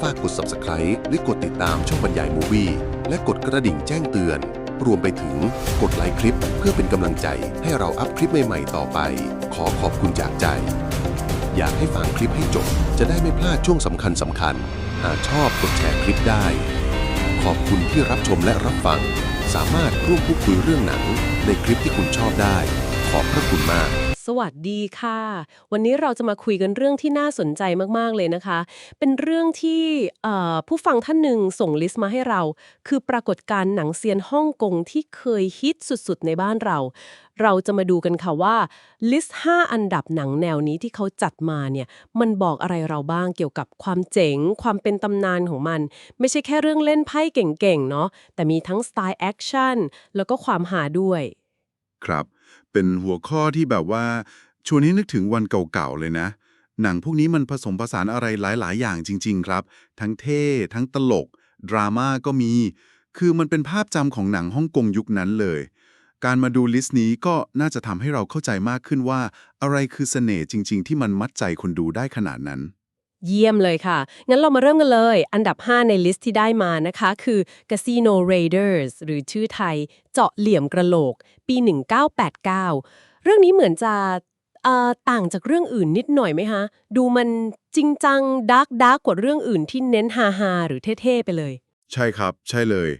ฝากกด subscribe หรือกดติดตามช่องบรรยายมูวี่และกดกระดิ่งแจ้งเตือน รวมไปถึงกดไลค์คลิปเพื่อเป็นกำลังใจให้เราอัพคลิปใหม่ๆต่อไป ขอขอบคุณจากใจ อยากให้ฟังคลิปให้จบ จะได้ไม่พลาดช่วงสำคัญสำคัญ หากชอบกดแชร์คลิปได้ ขอบคุณที่รับชมและรับฟัง สามารถร่วมพูดคุยเรื่องหนังในคลิปที่คุณชอบได้ ขอบพระคุณมาก วัสดีค่ะ วันนี้เราจะมาคุยกันเรื่องที่น่าสนใจมากๆเลยนะคะ เป็นเรื่องที่ผู้ฟังท่านหนึ่งส่งลิสต์มาให้เรา คือปรากฏการณ์หนังเซียนฮ่องกงที่เคยฮิตสุดๆในบ้านเรา เราจะมาดูกันค่ะว่าลิสต์ 5 อันดับหนังแนวนี้ที่เขาจัดมาเนี่ยมันบอกอะไรเราบ้างเกี่ยวกับความเจ๋ง ความเป็นตำนานของมัน ไม่ใช่แค่เรื่องเล่นไพ่เก่งๆเนาะแต่มีทั้งสไตล์แอคชั่นแล้วก็ความหาด้วย ครับ เป็นหัวข้อที่แบบว่าชวนให้นึกถึงวันเก่าๆเลยนะ หนังพวกนี้มันผสมผสานอะไรหลาย ๆ อย่างจริง ๆ ครับ ทั้งเท่ ทั้งตลก ดราม่าก็มี คือมันเป็นภาพจำของหนังฮ่องกงยุคนั้นเลย การมาดูลิสต์นี้ก็น่าจะทำให้เราเข้าใจมากขึ้นว่า อะไรคือเสน่ห์จริง ๆ ที่มันมัดใจคนดูได้ขนาดนั้น เยี่ยมเลยค่ะ งั้นเรามาเริ่มกันเลย อันดับ 5 ในลิสต์ที่ได้มานะคะ คือ Casino Raiders หรือชื่อไทย เจาะเหลี่ยมกระโหลก ปี 1989 เรื่องนี้เหมือนจะเอ่อต่างจากเรื่องอื่นนิดหน่อยไหมคะดูมันจริงจังดาร์กดาร์กกว่าเรื่องอื่นที่เน้นฮาฮาหรือเท่ ๆ ไปเลย ใช่ครับ ใช่เลย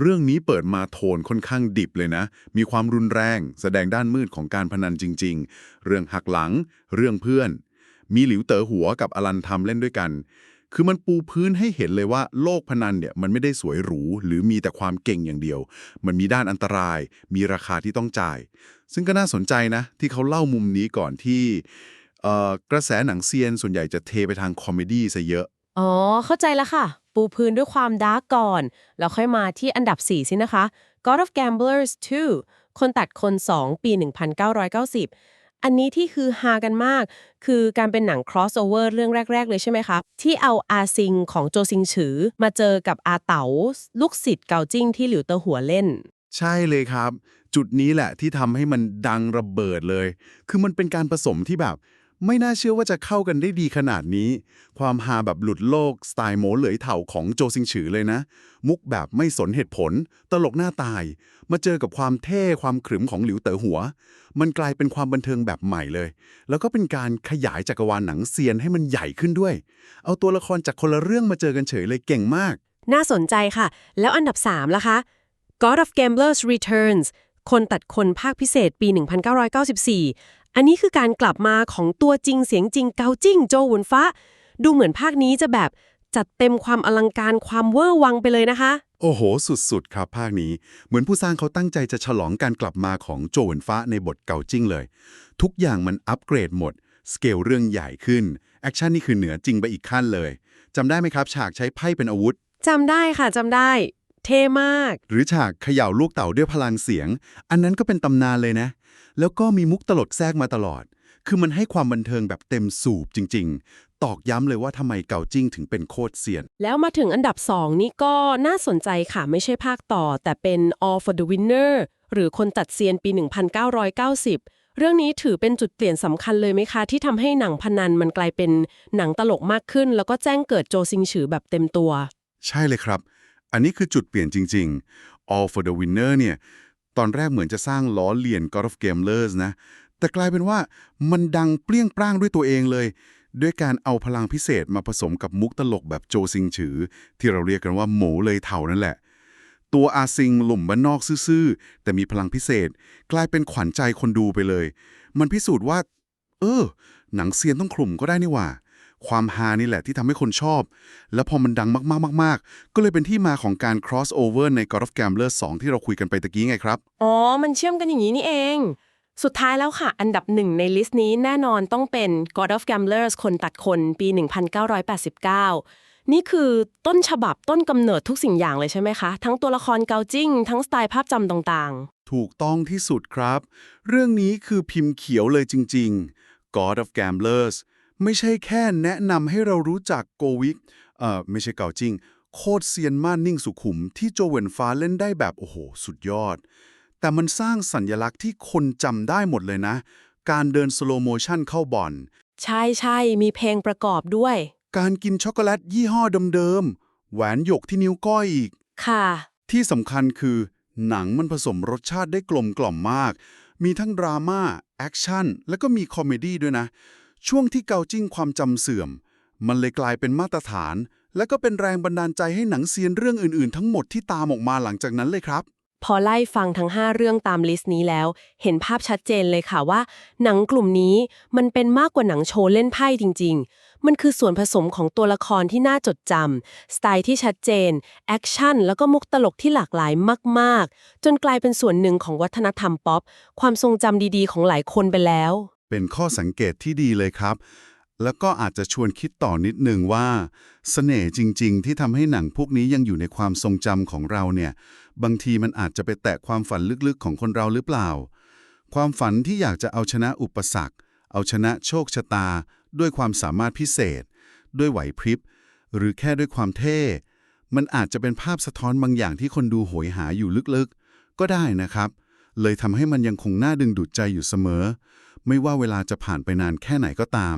เรื่องนี้เปิดมาโทนค่อนข้างดิบเลยนะ มีความรุนแรง แสดงด้านมืดของการพนันจริง ๆ เรื่องหักหลัง เรื่องเพื่อน มีหลิวเต๋อหัวกับอลันทำเล่นด้วยกัน คือมันปูพื้นให้เห็นเลยว่าโลกพนันเนี่ยมันไม่ได้สวยหรู หรือมีแต่ความเก่งอย่างเดียว มันมีด้านอันตราย มีราคาที่ต้องจ่าย ซึ่งก็น่าสนใจนะ ที่เขาเล่ามุมนี้ก่อนที่กระแสหนังเซียนส่วนใหญ่จะเทไปทางคอมเมดี้ซะเยอะ อ๋อ เข้าใจแล้วค่ะ ปูพื้นด้วยความดาร์กก่อน แล้วค่อยมาที่อันดับ 4 สินะคะ God of Gamblers 2 คนตัดคน 2 ปี 1990 อันนี้ที่คือฮากันมาก คือการเป็นหนัง crossover เรื่องแรก ๆ เลยใช่ไหมคะ ที่เอาอาซิงของโจซิงฉือ มาเจอกับอาเต๋าลูกศิษย์เกาจิ้งที่หลิวเตอหัวเล่น ใช่เลยครับ จุดนี้แหละที่ทำให้มันดังระเบิดเลย คือมันเป็นการผสมที่แบบ ไม่น่าเชื่อว่าจะเข้ากันได้ดีขนาดนี้ ความฮาแบบหลุดโลก สไตล์โมเหลยเถ่าของโจซิงฉือเลยนะ มุกแบบไม่สนเหตุผล ตลกหน้าตาย มาเจอกับความเท่ความขรึมของหลิวเต๋อหัว มันกลายเป็นความบันเทิงแบบใหม่เลย แล้วก็เป็นการขยายจักรวาลหนังเซียนให้มันใหญ่ขึ้นด้วย เอาตัวละครจากคนละเรื่องมาเจอกันเฉยเลยเก่งมาก น่าสนใจค่ะ แล้วอันดับ3ล่ะคะ God of Gamblers Returns คนตัดคนภาคพิเศษปี 1994 อันนี้คือการกลับมาของตัวจริงเสียงจริงเกาจิ้งโจหวนฟ้า ดูเหมือนภาคนี้จะแบบจัดเต็มความอลังการความเวอร์วังไปเลยนะคะ โอ้โห สุดๆ ครับภาคนี้ เหมือนผู้สร้างเขาตั้งใจจะฉลองการกลับมาของโจวนฟ้าในบทเก่าจิ้งเลย ทุกอย่างมันอัปเกรดหมด สเกลเรื่องใหญ่ขึ้น แอคชั่นนี่คือเหนือจริงไปอีกขั้นเลยจำได้ไหมครับ ฉากใช้ไพ่เป็นอาวุธจำได้ค่ะจำได้เท่มาก หรือฉากเขย่าลูกเต่าด้วยพลังเสียง อันนั้นก็เป็นตำนานเลยนะ แล้วก็มีมุกตลกแทรกมาตลอด คือมันให้ความบันเทิงแบบเต็มสูบจริง ๆ ตอกย้ำเลยว่าทำไมเก่าจิ้งถึงเป็นโคตรเซียน แล้วมาถึงอันดับ2นี่ก็น่าสนใจค่ะไม่ใช่ภาคต่อ แต่เป็น All for the Winner หรือคนตัดเซียนปี 1990เรื่องนี้ถือเป็นจุดเปลี่ยนสำคัญเลยไหมคะ ที่ทำให้หนังพนันมันกลายเป็นหนังตลกมากขึ้น แล้วก็แจ้งเกิดโจซิงฉือแบบเต็มตัว ใช่เลยครับ อันนี้คือจุดเปลี่ยนจริง ๆ All for the Winner เนี่ย ตอนแรกเหมือนจะสร้างล้อเลียน God of Gamblers นะ แต่กลายเป็นว่ามันดังเปรี้ยงปร้างด้วยตัวเองเลย ด้วยการเอาพลังพิเศษมาผสมกับมุกตลกแบบโจซิงฉือ ที่เราเรียกกันว่าหมูเลยเถ่านั่นแหละ ตัวอาซิงหลุ่มบ้านนอกซื่อๆ แต่มีพลังพิเศษ กลายเป็นขวัญใจคนดูไปเลย มันพิสูจน์ว่า เออ หนังเซียนต้องขลุ่มก็ได้นี่หว่า ความฮานี่แหละที่ทำให้คนชอบ แล้วพอมันดังมากๆมากๆ ก็เลยเป็นที่มาของการ cross over ใน God of Gamblers 2ที่เราคุยกันไปตะกี้ไงครับ อ๋อ มันเชื่อมกันอย่างนี้นี่เอง สุดท้ายแล้วค่ะ อันดับหนึ่งในลิสต์นี้แน่นอนต้องเป็น God of Gamblers คนตัดคนปี 1989 นี่คือต้นฉบับต้นกำเนิดทุกสิ่งอย่างเลยใช่ไหมคะ ทั้งตัวละครเกาจิ้ง ทั้งสไตล์ภาพจำต่างๆ ถูกต้องที่สุดครับ เรื่องนี้คือพิมพ์เขียวเลยจริง ๆ God of Gamblers ไม่ใช่แค่แนะนำให้เรารู้จักโกวิกเอ่อไม่ใช่เก่าจริง โคตรเซียนม่านนิ่งสุขุมที่โจเวนฟ้าเล่นได้แบบโอ้โห สุดยอด แต่มันสร้างสัญญลักษณ์ที่คนจำได้หมดเลยนะ การเดินสโลโมชันเข้าบ่อน ใช่ใช่มีเพลงประกอบด้วย การกินช็อกโกแลตยี่ห้อเดิมๆแหวนหยกที่นิ้วก้อยอีก ค่ะ ที่สำคัญคือ หนังมันผสมรสชาติได้กลมกล่อมมาก มีทั้งดราม่าแอคชั่นแล้วก็มีคอมเมดี้ด้วยนะ ช่วงที่เกาจิ้งความจำเสื่อม มันเลยกลายเป็นมาตรฐาน และก็เป็นแรงบันดาลใจให้หนังเซียนเรื่องอื่นๆ ทั้งหมดที่ตามออกมาหลังจากนั้นเลยครับ พอไล่ฟังทั้ง 5 เรื่องตามลิสต์นี้แล้ว เห็นภาพชัดเจนเลยค่ะว่า หนังกลุ่มนี้มันเป็นมากกว่าหนังโชว์เล่นไพ่จริง ๆ มันคือส่วนผสมของตัวละครที่น่าจดจำสไตล์ที่ชัดเจนแอคชั่นแล้วก็มุกตลกที่หลากหลายมาก ๆ จนกลายเป็นส่วนหนึ่งของวัฒนธรรมป๊อปความทรงจำดีๆ ของหลายคนไปแล้ว เป็นข้อสังเกตที่ดีเลยครับ แล้วก็อาจจะชวนคิดต่อนิดนึงว่าเสน่ห์จริง ๆ ที่ทำให้หนังพวกนี้ยังอยู่ในความทรงจำของเราเนี่ย บางทีมันอาจจะไปแตะความฝันลึกๆของคนเราหรือเปล่า ความฝันที่อยากจะเอาชนะอุปสรรค เอาชนะโชคชะตา ด้วยความสามารถพิเศษ ด้วยไหวพริบ หรือแค่ด้วยความเท่ มันอาจจะเป็นภาพสะท้อนบางอย่างที่คนดูโหยหาอยู่ลึกๆ ก็ได้นะครับ เลยทำให้มันยังคงน่าดึงดูดใจอยู่เสมอ ไม่ว่าเวลาจะผ่านไปนานแค่ไหนก็ตาม